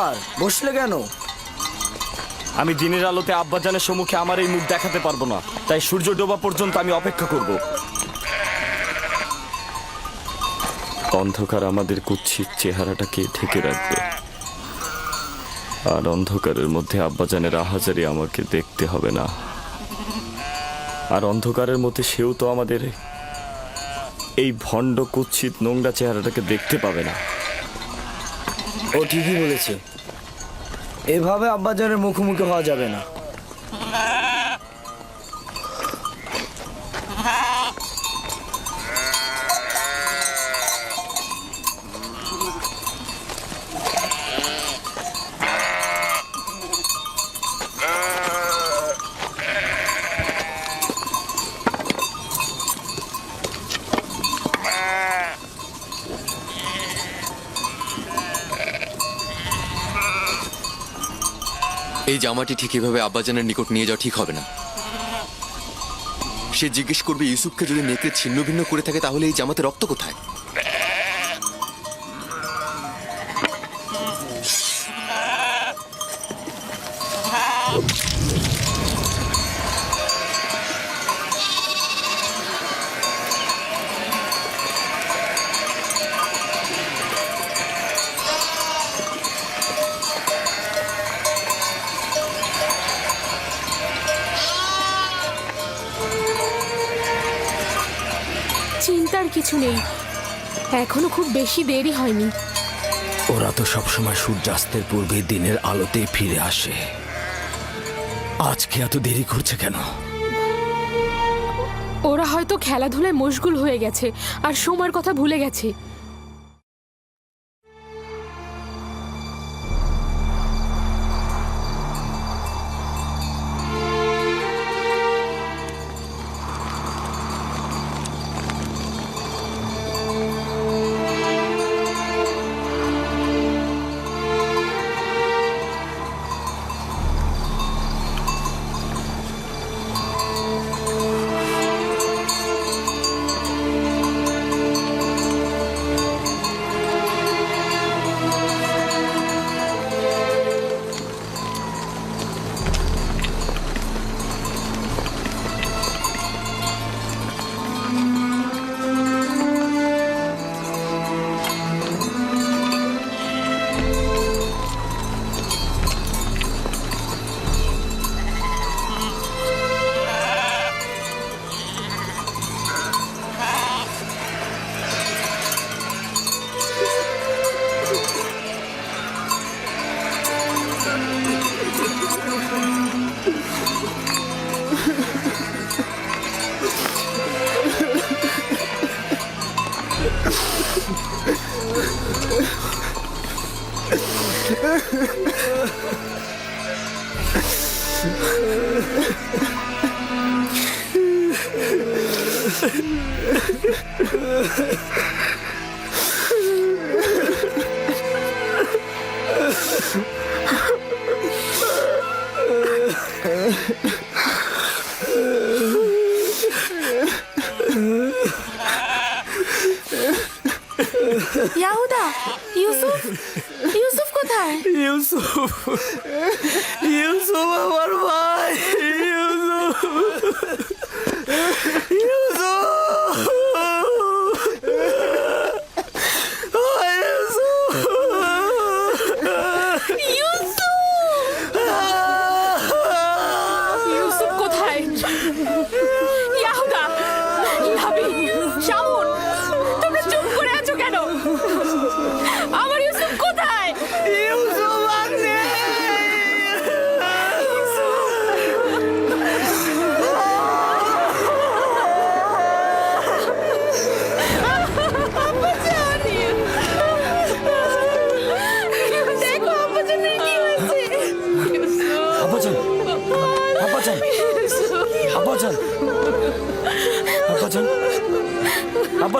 ব্যাপার? বসলে কেন? আমি দিনের আলোতে আব্বাজানের সম্মুখে আমার এই মুখ দেখাতে পারব না। তাই সূর্য ডোবা পর্যন্ত আমি অপেক্ষা করব। অন্ধকার আমাদের কুৎসিত চেহারাটাকে ঢেকে রাখবে। আর অন্ধকারের মধ্যে আব্বাজানের আহাজারি আমাকে দেখতে হবে না। আর অন্ধকারের মধ্যে সেও তো আমাদের এই ভণ্ড কুৎসিত নোংরা চেহারাটাকে দেখতে পাবে না। ও ঠিকই বলেছে। এভাবে আব্বাজানের মুখোমুখি হওয়া যাবে না। এই জামাটি ঠিক এভাবে আব্বাজানের নিকট নিয়ে যাওয়া ঠিক হবে না। সে জিজ্ঞেস করবে ইউসুফকে যদি নেকড়ে ছিন্ন ভিন্ন করে থাকে, তাহলে এই জামাতে রক্ত কোথায়? কিছু নেই। এখনও খুব বেশি দেরি হয়নি। ওরা তো সবসময় সূর্যাস্তের পূর্বে দিনের আলোতে ফিরে আসে। আজকে এত দেরি করছে কেন? ওরা হয়তো খেলাধুলায় মশগুল হয়ে গেছে আর সময়ের কথা ভুলে গেছে। লাবি তোমরা চুপ করে আছো কেন? আমার ইউসুফ কোথায়? ইউসুফ!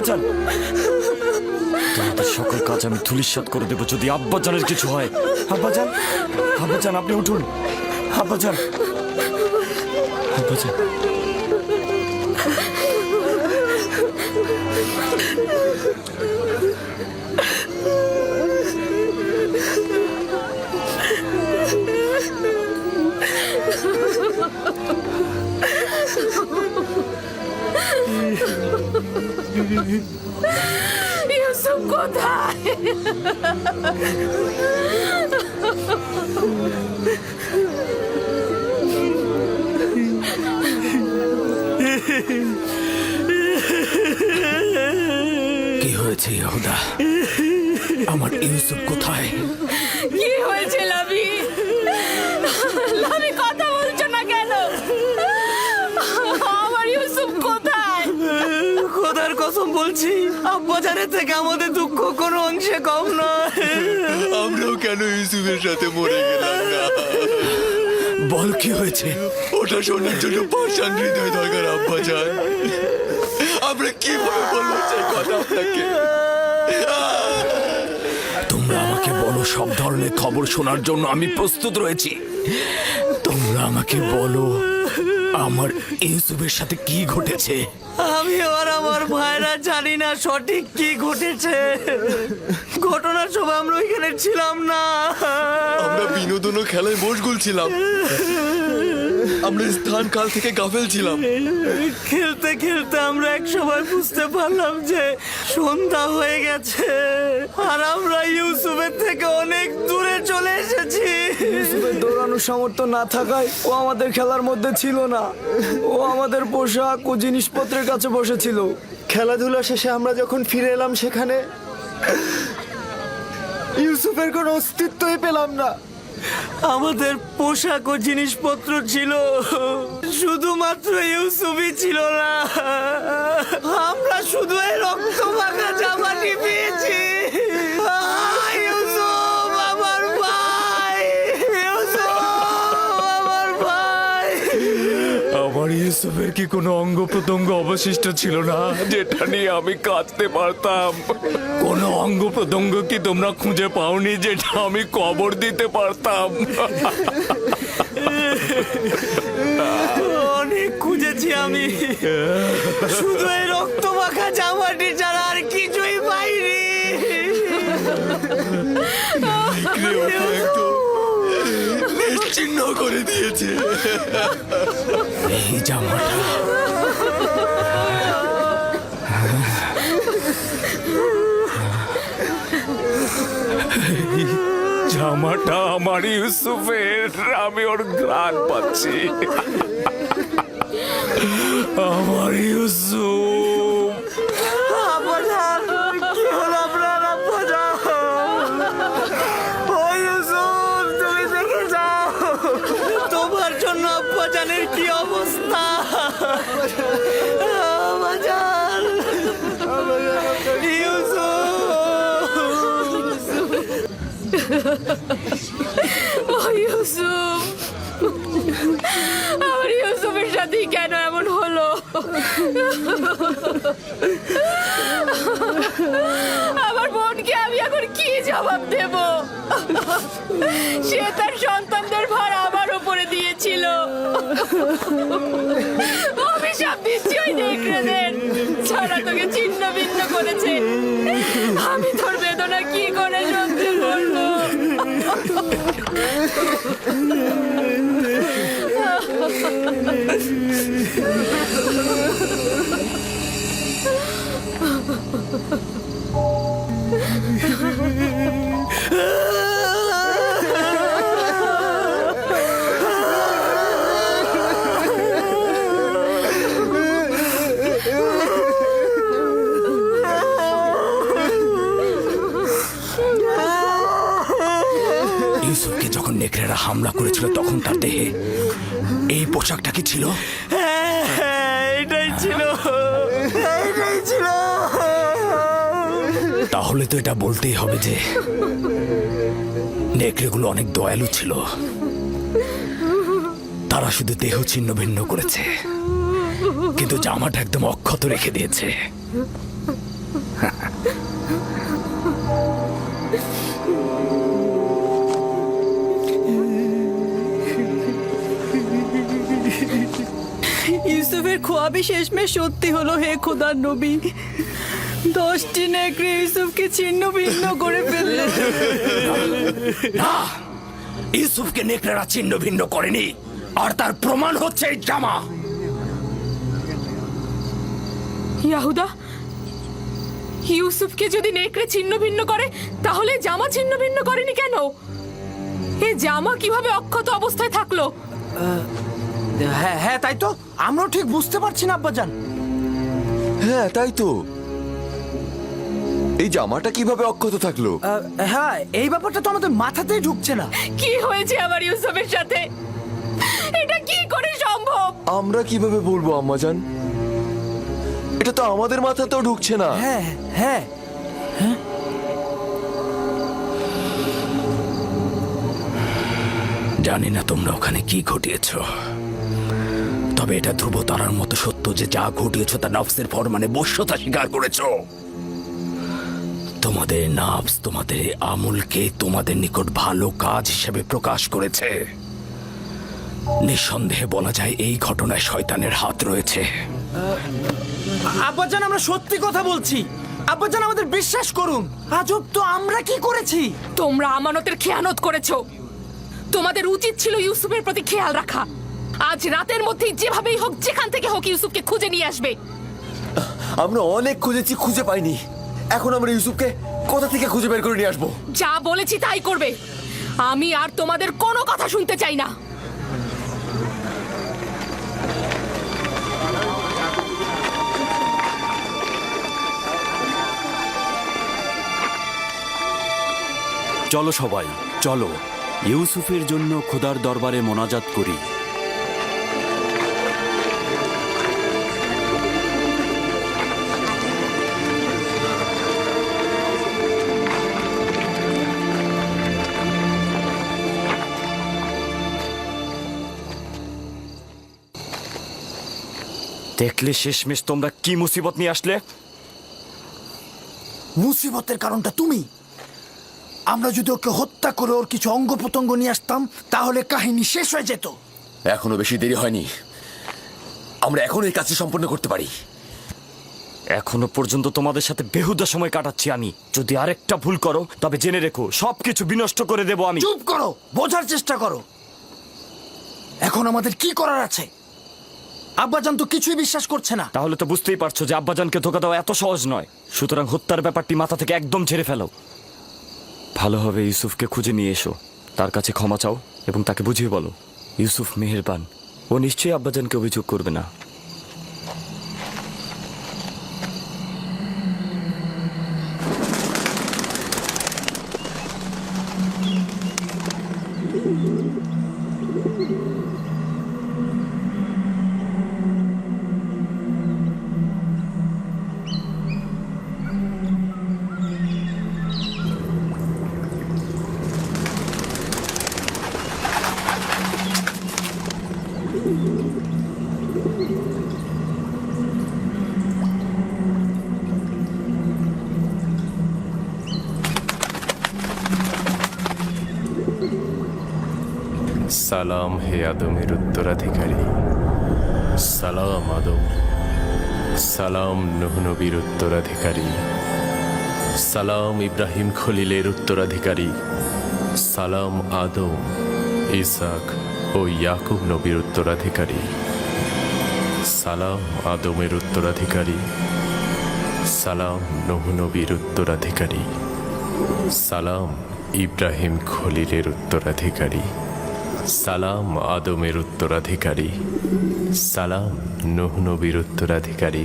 আব্বাজান। তোমাদের সকল কাজ আমি ধুলিস্বাদ করে দেবো যদি আব্বাজানের কিছু হয়। আব্বাজান আব্বাজান, আপনি উঠুন। আব্বাজান আব্বাজান। ইউসুফ কোথায় কি হয়েছে ইয়াহুদা? আমার ইউসুফ কোথায় কি হয়েছে লাভি লাভি কথা বলছো না কেন আমার ইউসুফ কোথায় খোদার বলছি আব্বাজানের থেকে আমাদের দুঃখ কোনো অংশে কম নয়। আমরাও কেন ইউসুফের সাথে মরে গেলাম না? বল কি হয়েছে? ওটা শোনার জন্য পাষাণ হৃদয় দরকার আব্বা যান। আমরা কীভাবে বলব সেই কথা আপনাকে? তোমরা আমাকে বলো সব ধরনের খবর শোনার জন্য আমি প্রস্তুত রয়েছি। তোমরা আমাকে বলো আমার ইউসুফের সাথে কি ঘটেছে? আমি আর আমার ভাইরা জানি না সঠিক কি ঘটেছে। ঘটনার সময় আমরা ওইখানে ছিলাম না। আমরা বিনোদনও খেলায় মশগুল ছিলাম। আমরা স্থান কাল থেকে গাফেল ছিলাম। খেলতে খেলতে আমরা এক সময় বুঝতে পারলাম যে সন্ধ্যা হয়ে গেছে। আর আমরা ইউসুফের থেকে অনেক দূরে চলে এসেছি। ইউসুফের দৌড়ানোর সামর্থ্য না থাকায় ও আমাদের খেলার মধ্যে ছিল না। ও আমাদের পোশাক ও জিনিসপত্রের কাছে বসেছিল। খেলাধুলা শেষে আমরা যখন ফিরে এলাম সেখানে ইউসুফের কোনো অস্তিত্বই পেলাম না। আমাদের পোশাক ও জিনিসপত্র ছিল, শুধুমাত্র ইউসুফই ছিল না। আমরা শুধু এই রক্ত মাখা জামাটি পেয়েছি। ইউসুফের কি কোনো অঙ্গ প্রত্যঙ্গ অবশিষ্ট ছিল না? যেটা নিয়ে আমি কাঁদতে পারতাম। কোনো অঙ্গ প্রত্যঙ্গ কি তোমরা খুঁজে পাওনি যেটা আমি কবর দিতে পারতাম? অনেক খুঁজেছি আমি। শুধু এই রক্ত মাখা জামাটি নিশ্চিহ্ন করে দিয়েছে। এই জামাটা। জামাটা আমার ইউসুফের আমি ওর ঘ্রাণ পাচ্ছি। আমার ইউসুফ। ইউসুফ ও ইউসুফ আমার ইউসুফের সাথেই কেন এমন হলো আমার বোনকে আমি এখন কি জবাব দেব? সে তার সন্তানদের ভার আমার উপরে দিয়েছিল। অভিশাপ দিচ্ছি ওই নেকড়েদের। ছাড়া তোকে ছিন্ন ভিন্ন করেছে। আমি তোর বেদনা কি করে সহ্য করব ইউসুফকে তো এটা বলতেই হবে যে নেকড়েগুলো অনেক দয়ালু ছিল। তারা শুধু দেহ ছিন্ন ভিন্ন করেছে, কিন্তু জামাটা একদম অক্ষত রেখে দিয়েছে। ইউসুফের খোয়াবি শেষমেশ সত্যি হলো, হে খোদার নবী। দশটি নেকড়ে ইউসুফকে ছিন্ন ভিন্ন করে ফেলল। না ইউসুফকে নেকড়েরা ছিন্ন ভিন্ন করেনি আর তার প্রমাণ হচ্ছে এই জামা। ইয়াহুদা ইউসুফকে যদি নেকড়ে ছিন্ন ভিন্ন করে তাহলে জামা ছিন্ন ভিন্ন করেনি কেন? এ জামা কীভাবে অক্ষত অবস্থায় থাকল? হ্যাঁ হ্যাঁ তাই তো। আমরাও ঠিক বুঝতে পারছি না আব্বাজান। হ্যাঁ তাই তো। এই জামাটা কীভাবে অক্ষত থাকল? আহ, হ্যাঁ এই ব্যাপারটা তো আমাদের মাথাতেই ঢুকছে না। কি হয়েছে আমার ইউসুফের সাথে? এটা কি করে সম্ভব? আমরা কীভাবে বলব আম্মাজান? এটা তো আমাদের মাথাতেও ঢুকছে না। হ্যাঁ হ্যাঁ। জানি না তোমরা ওখানে কি ঘটিয়েছ। তবে এটা ধ্রুব তারার মতো সত্য যে যা ঘটিয়েছ তা নফসের ফরমানে বশ্যতা স্বীকার করেছ। তোমাদের নাফস তোমাদের আমুলকে তোমাদের নিকট ভালো কাজ হিসেবে প্রকাশ করেছে। নিঃসন্দেহে বলা যায় এই ঘটনায় শয়তানের হাত রয়েছে। আব্বাজান আমরা সত্যি কথা বলছি। আব্বাজান আমাদের বিশ্বাস করুন। আজব তো আমরা কি করেছি? তোমরা আমানতের খেয়ানত করেছ। তোমাদের উচিত ছিল ইউসুফের প্রতি খেয়াল রাখা। আজ রাতের মধ্যেই যেভাবেই হোক যেখান থেকে হোক ইউসুফকে খুঁজে নিয়ে আসবে। আমরা অনেক খুঁজেছি খুঁজে পাইনি। এখন আমরা ইউসুফকে কোথা থেকে খুঁজে বের করে নিয়ে আসব? যা বলেছি তাই করবে। আমি আর তোমাদের কোনো কথা শুনতে চাই না। চলো সবাই চলো। ইউসুফের জন্য খোদার দরবারে মোনাজাত করি। দেখলে শেষমেশ তোমরা কি মুসিবত নিয়ে আসলে? মুসিবতের কারণটা তুমি। আমরা যদি ওকে হত্যা করে ওর কিছু অঙ্গ প্রত্যঙ্গ নিয়ে আসতাম তাহলে কাহিনী শেষ হয়ে যেত। এখনও বেশি দেরি হয়নি। আমরা এখন এই কাজটি সম্পন্ন করতে পারি। এখনও পর্যন্ত তোমাদের সাথে বেহুদা সময় কাটাচ্ছি আমি। যদি আরেকটা ভুল করো তবে জেনে রেখো সবকিছু বিনষ্ট করে দেব আমি। চুপ করো! বোঝার চেষ্টা করো! এখন আমাদের কি করার আছে? আব্বাজান তো কিছুই বিশ্বাস করছে না। তাহলে তো বুঝতেই পারছ যে আব্বাজানকে ধোকা দেওয়া এত সহজ নয়। সুতরাং হত্যার ব্যাপারটি মাথা থেকে একদম ছেড়ে ফেলো। ভালোভাবে ইউসুফকে খুঁজে নিয়ে এসো। তার কাছে ক্ষমা চাও এবং তাকে বুঝিয়ে বলো, ইউসুফ মেহেরবান। ও নিশ্চয়ই আব্বাজানকে অভিযোগ করবে না। সালাম হে আদমের উত্তরাধিকারী। সালাম আদম। সালাম নহনবীর উত্তরাধিকারী। সালাম ইব্রাহিম খলিলের উত্তরাধিকারী। সালাম আদম, ইসাক ও ইয়াকুব নবীর উত্তরাধিকারী। সালাম আদমের উত্তরাধিকারী। সালাম নহ নবীর উত্তরাধিকারী। সালাম ইব্রাহিম খলিলের উত্তরাধিকারী। সালাম আদমের উত্তরাধিকারী। সালাম নূহ নবীর উত্তরাধিকারী।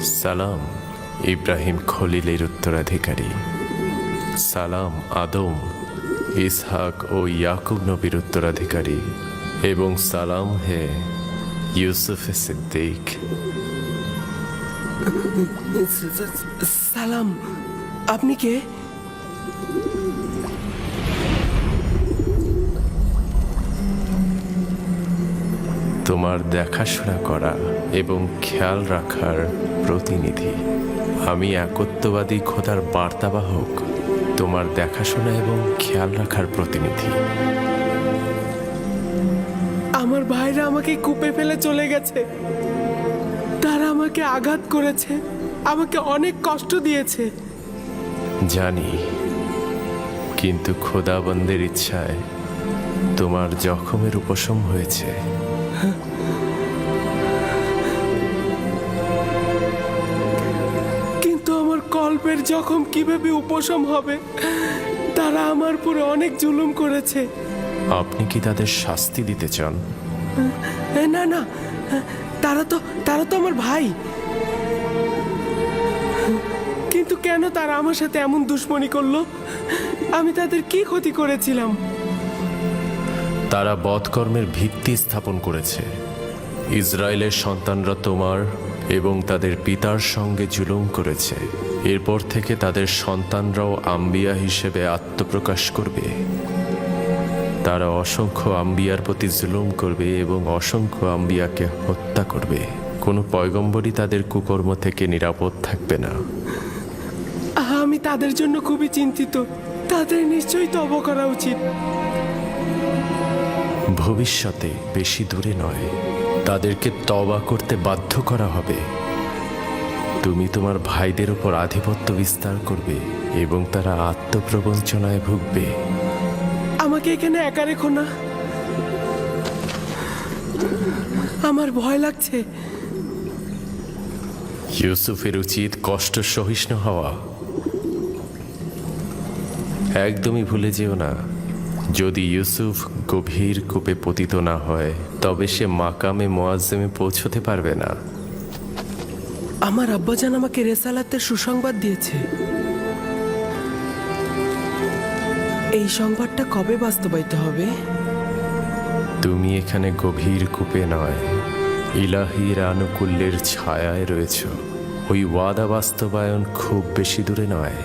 সালাম ইব্রাহিম খলিলের উত্তরাধিকারী। সালাম আদম, ইসহাক ও ইয়াকুব নবীর উত্তরাধিকারী। এবং সালাম হে ইউসুফ সিদ্দিক। সালাম, আপনি কে? তোমার দেখাশোনা করা এবং খেয়াল রাখার প্রতিনিধি। আমি একত্ববাদী খোদার বার্তাবাহক তোমার দেখাশোনা এবং খেয়াল রাখার প্রতিনিধি। আমার ভাইরা আমাকে কূপে ফেলে চলে গেছে। তারা আমাকে আঘাত করেছে আমাকে অনেক কষ্ট দিয়েছে। জানি কিন্তু খোদাবন্দের ইচ্ছায় তোমার জখমের উপশম হয়েছে। কিন্তু আমার কর্ম অল্পের জখম কীভাবে উপশম হবে? তারা আমার পুরো অনেক জুলুম করেছে। আপনি কি তাদের শাস্তি দিতে চান? না না। তারা তো তারা তো আমার ভাই। কিন্তু কেন তারা আমার সাথে এমন দুশ্মনী করল? আমি তাদের কি ক্ষতি করেছিলাম? তারা বধকর্মের ভিত্তি স্থাপন করেছে। ইসরায়েলের সন্তানরা তোমার এবং তাদের পিতার সঙ্গে জুলুম করেছে। এরপর থেকে তাদের সন্তানরাও আম্বিয়া হিসেবে আত্মপ্রকাশ করবে। তারা অসংখ্য আম্বিয়ার প্রতি জুলুম করবে এবং অসংখ্য আম্বিয়াকে হত্যা করবে। কোনো পয়গম্বরই তাদের কুকর্ম থেকে নিরাপদ থাকবে না। আমি তাদের জন্য খুবই চিন্তিত। তাদের নিশ্চয়ই তব করা উচিত। ভবিষ্যতে বেশি দূরে নয়। তাদেরকে তবা করতে বাধ্য করা হবে। তুমি তোমার ভাইদের উপর আধিপত্য বিস্তার করবে এবং তারা আত্মপ্রবঞ্চনায় ভুগবে। আমাকে এখানে একা রেখো না। আমার ভয় লাগছে। ইউসুফের উচিত কষ্ট সহিষ্ণু হওয়া। একদমই ভুলে যেও না। যদি ইউসুফ গভীর কূপে পতিত না হয় তবে সে মাকামে মোয়াজ্জেমে পৌঁছতে পারবে না। আমার আব্বাজান আমাকে রেসালাতের সুসংবাদ দিয়েছে। এই সংবাদটা কবে বাস্তবায়িত হবে? তুমি এখানে গভীর কূপে নয় ইলাহির আনুকূল্যের ছায়ায় রয়েছ। ওই ওয়াদা বাস্তবায়ন খুব বেশি দূরে নয়।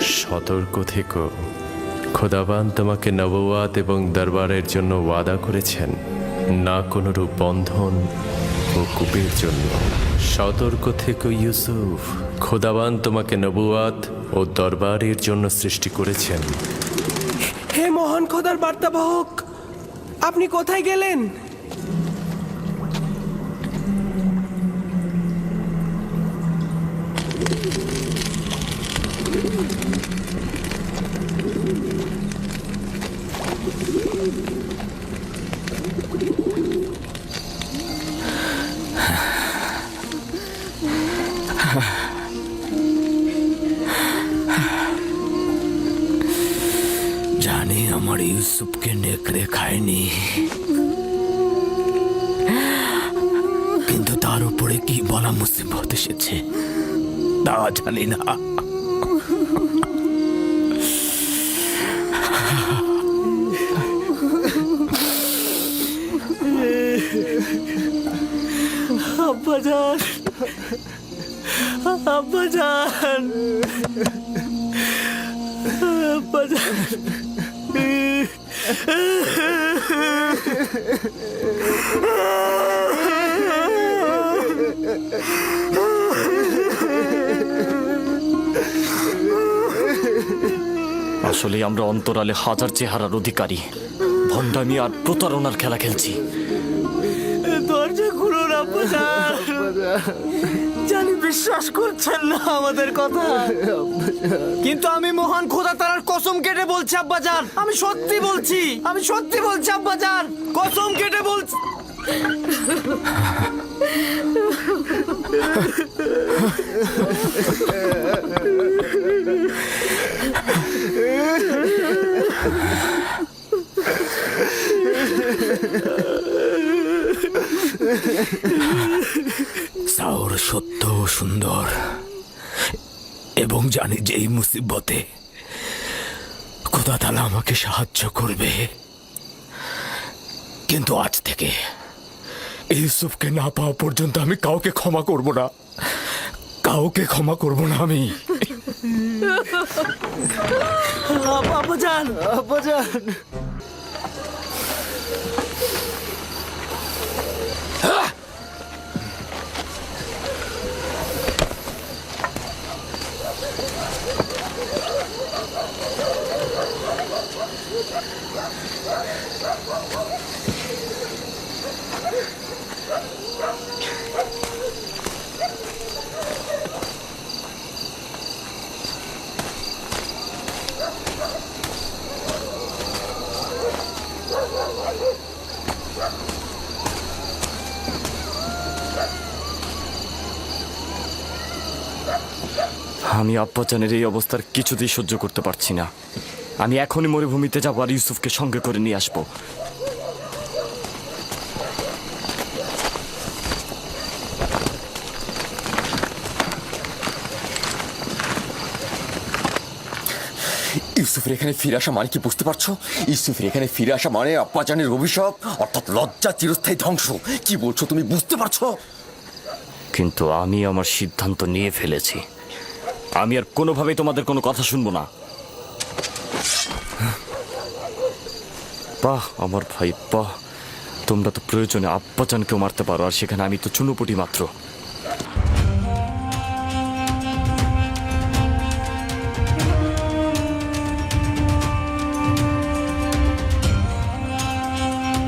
সতর্ক থেকো। খোদাবান তোমাকে নবওয়াত এবং দরবারের জন্য ওয়াদা করেছেন। না কোনো রূপ বন্ধন ও কূপের জন্য। সতর্ক থেকে ইউসুফ। খোদাবান তোমাকে নবুয়াত ও দরবারের জন্য সৃষ্টি করেছেন। হে মহান খোদার বার্তাবাহক, আপনি কোথায় গেলেন? আমার ইউসুফকে নেকড়ে খায়নি কিন্তু তার উপরে কি বলা মুসিবত এসেছে, তা জানি না। আব্বাজান আব্বাজান আব্বাজান আসলে আমরা অন্তরালে হাজার চেহারার অধিকারী। ভণ্ডামি আর প্রতারণার খেলা খেলছি। দরজা খুলুন আব্বাজান। জানি বিশ্বাস করছেন না আমাদের কথা। কিন্তু আমি মহান খোদা তারার কসম কেটে বলছি আব্বাজান আমি সত্যি বলছি, আমি সত্যি বলছি আব্বাজান কসম কেটে বলছি। সাউর সুন্দর। এবং জানি যে এই মুসিবতে তালা আমাকে সাহায্য করবে। কিন্তু আজ থেকে ইউসুফকে না পাওয়া পর্যন্ত আমি কাউকে ক্ষমা করব না। কাউকে ক্ষমা করব না আমি। আব্বাজান আব্বাজান আমি আব্বাজানের এই অবস্থার কিছুতেই সহ্য করতে পারছি না। আমি এখনই মরুভূমিতে যাব আর ইউসুফকে সঙ্গে করে নিয়ে আসব। ইউসুফের এখানে ফিরে আসা মানে কি বুঝতে পারছ? ইউসুফের এখানে ফিরে আসা মানে আব্বাজানের অভিশাপ অর্থাৎ লজ্জা চিরস্থায়ী ধ্বংস। কি বলছো তুমি বুঝতে পারছ? কিন্তু আমি আমার সিদ্ধান্ত নিয়ে ফেলেছি। আমি আর কোনোভাবেই তোমাদের কোনো কথা শুনব না। বাহ, আমার ভাই, বাহ। তোমরা তো প্রয়োজনে আব্বাজানকেও মারতে পারো, আর সেখানে আমি তো চুনোপুটি মাত্র।